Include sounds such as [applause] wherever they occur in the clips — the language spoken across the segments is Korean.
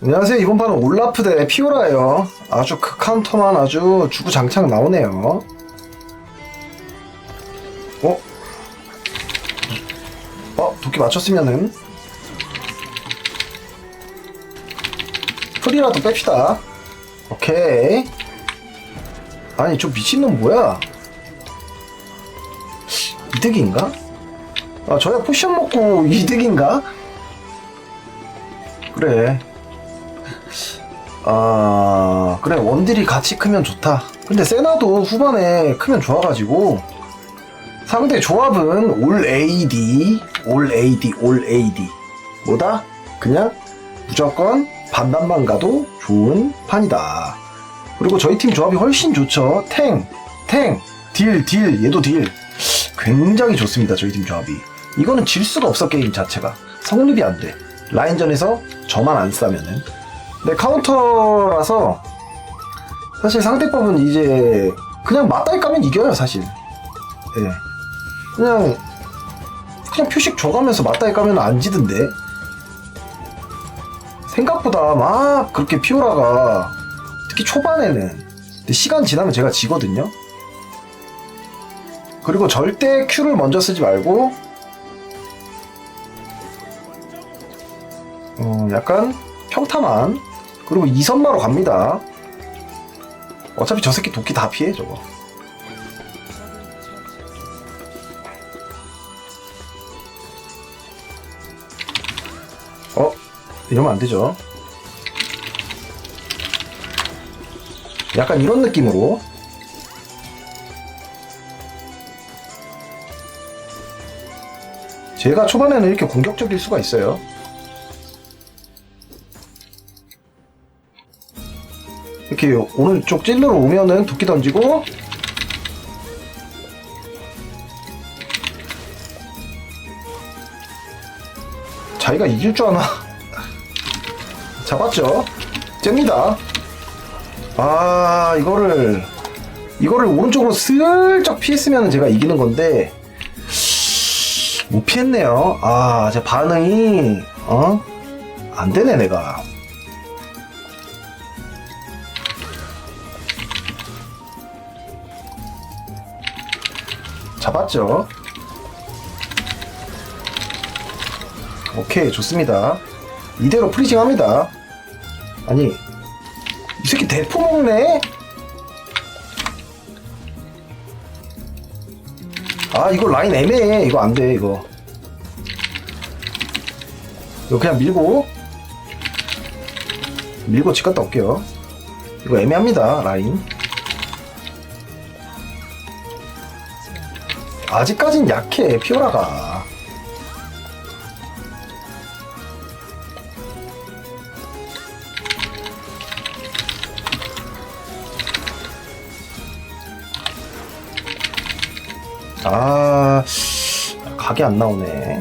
안녕하세요. 이번 판은 올라프 대 피오라예요. 아주 그 카운터만 아주 주구장창 나오네요. 어? 어? 도끼 맞췄으면은 풀이라도 뺍시다. 오케이. 아니 저 미친놈 뭐야? 이득인가? 아 저야 포션 먹고 이득인가? 그래 아 그래 원딜이 같이 크면 좋다. 근데 세나도 후반에 크면 좋아가지고. 상대 조합은 올 AD 올 AD 올 AD 뭐다? 그냥 무조건 반반만 가도 좋은 판이다. 그리고 저희 팀 조합이 훨씬 좋죠. 탱, 탱, 딜, 딜 얘도 딜. 굉장히 좋습니다 저희 팀 조합이. 이거는 질 수가 없어 게임 자체가. 성립이 안돼. 라인전에서 저만 안 싸면은 근데 카운터라서 사실 상대법은 이제 그냥 맞다이 까면 이겨요 사실. 예. 그냥 그냥 표식 줘가면서 맞다이 까면 안 지던데. 생각보다 막 그렇게 피오라가 특히 초반에는 시간 지나면 제가 지거든요. 그리고 절대 Q를 먼저 쓰지 말고 어, 약간 평타만 그리고 이선마로 갑니다. 어차피 저 새끼 도끼 다 피해 저거. 어? 이러면 안 되죠. 약간 이런 느낌으로. 제가 초반에는 이렇게 공격적일 수가 있어요 이렇게 오른쪽 찔러로 오면은 도끼 던지고. 자기가 이길 줄 아나? [laughs] 잡았죠? 잽니다. 아 이거를 이거를 오른쪽으로 슬쩍 피했으면 제가 이기는 건데. 못 피했네요. 아 제 반응이 어? 안 되네 내가 잡았죠. 오케이, 좋습니다. 이대로 프리징 합니다. 아니, 이 새끼 대포 먹네? 아, 이거 라인 애매해. 이거 안 돼, 이거. 이거 그냥 밀고, 밀고 집 갔다 올게요. 이거 애매합니다, 라인. 아직까진 약해 피오라가. 아 각이 안 나오네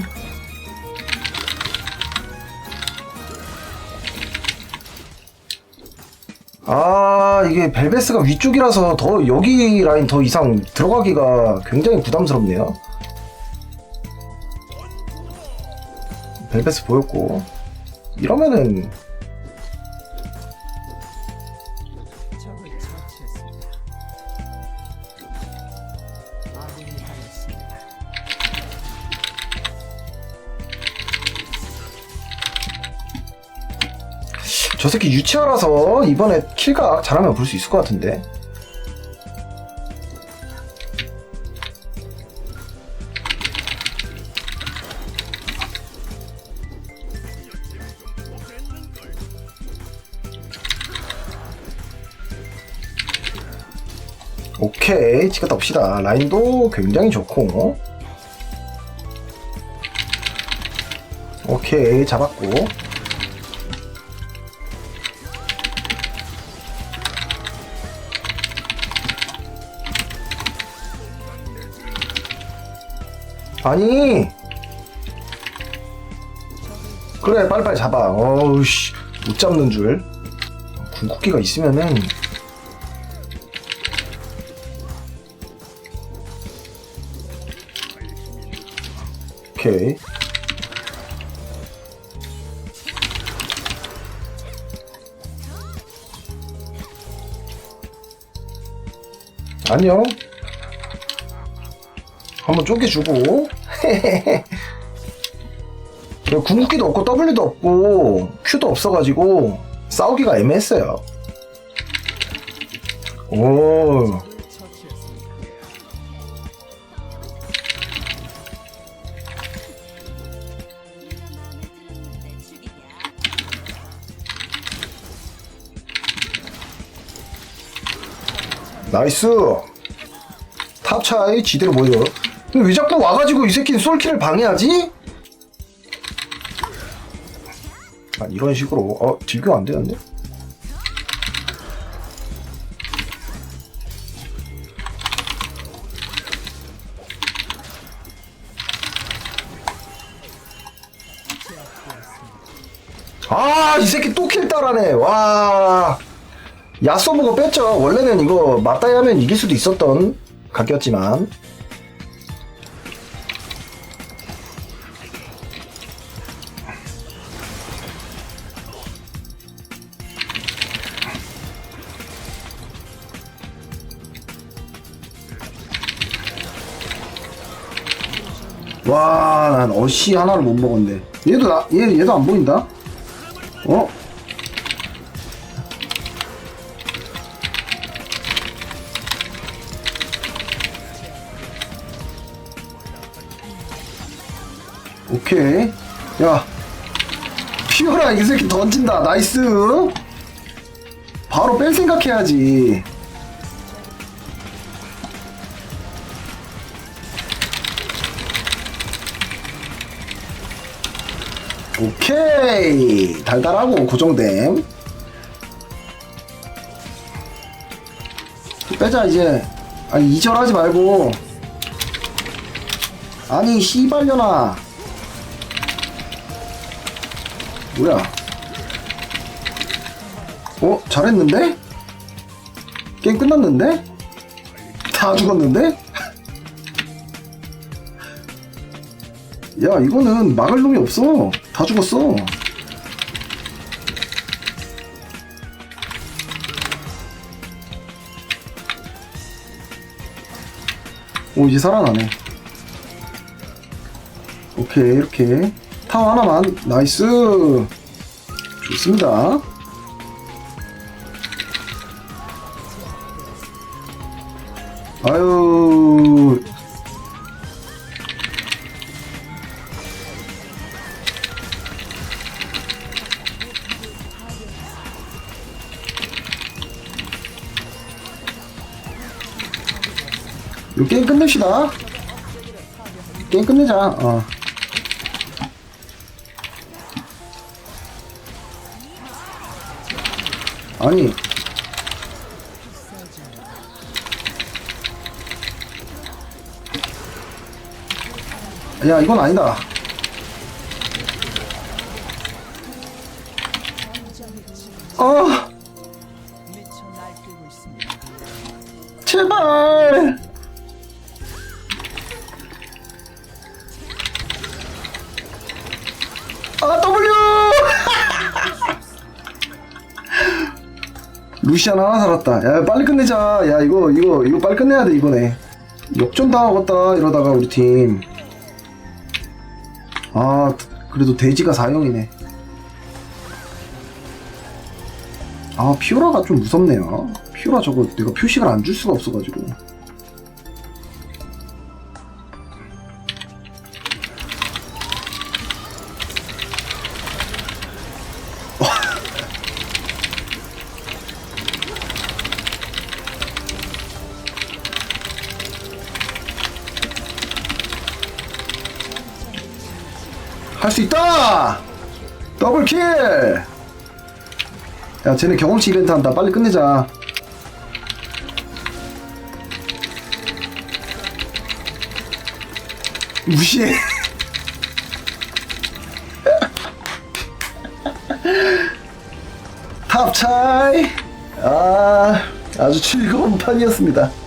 아 이게 벨베스가 위쪽이라서 더 여기 라인 더 이상 들어가기가 굉장히 부담스럽네요. 벨베스 보였고. 이러면은 저 새끼 유치하라서 이번에 킬각 잘하면 볼 수 있을 것 같은데. 오케이 치갔다 옵시다. 라인도 굉장히 좋고. 오케이 잡았고 아니. 그래 빨리빨리 잡아. 어우씨. 못 잡는 줄. 군쿠키가 있으면은. 오케이. 안녕. 한번 쪼개주고. [laughs] 그리고 궁극기도 없고 W도 없고 Q도 없어가지고 싸우기가 애매했어요. 오. 나이스. 탑 차이 지대로 모여. 근데 왜 자꾸 와가지고 이 새끼는 솔킬을 방해하지? 아, 이런 식으로. 어, 딜교 안 되는데? 아, 이 새끼 또 킬 따라네. 와. 야쏘보고 뺐죠. 원래는 이거 맞다이 하면 이길 수도 있었던 각이었지만. 와, 난 어시 하나를 못 먹었네. 얘도 나, 얘, 얘도 안 보인다? 어? 오케이. 야. 피어라, 이 새끼 던진다. 나이스. 바로 뺄 생각해야지. 오케이. 달달하고 고정됨. 빼자, 이제. 아니, 이절하지 말고. 아니, 씨발려나. 뭐야? 어? 잘했는데? 게임 끝났는데? 다 죽었는데? 야 이거는 막을 놈이 없어. 다 죽었어. 오 이제 살아나네. 오케이 이렇게. 타워 하나만. 나이스. 좋습니다. 아유 이 게임 끝냅시다. 게임 끝내자. 어. 아니. 야 이건 아니다. 아 아 W! 루시안 하나 살았다. 야 빨리 끝내자. 야 이거 이거 이거 빨리 끝내야 돼 이번에. 역전 당하겠다 이러다가 우리 팀아 그래도 돼지가 4형이네. 아 피오라가 좀 무섭네요. 피오라 저거 내가 표식을 안 줄 수가 없어가지고 수 있다! 더블킬! 야, 쟤네 경험치 이벤트 한다. 빨리 끝내자. 무시해. [laughs] 탑차이! 아, 아주 즐거운 판이었습니다.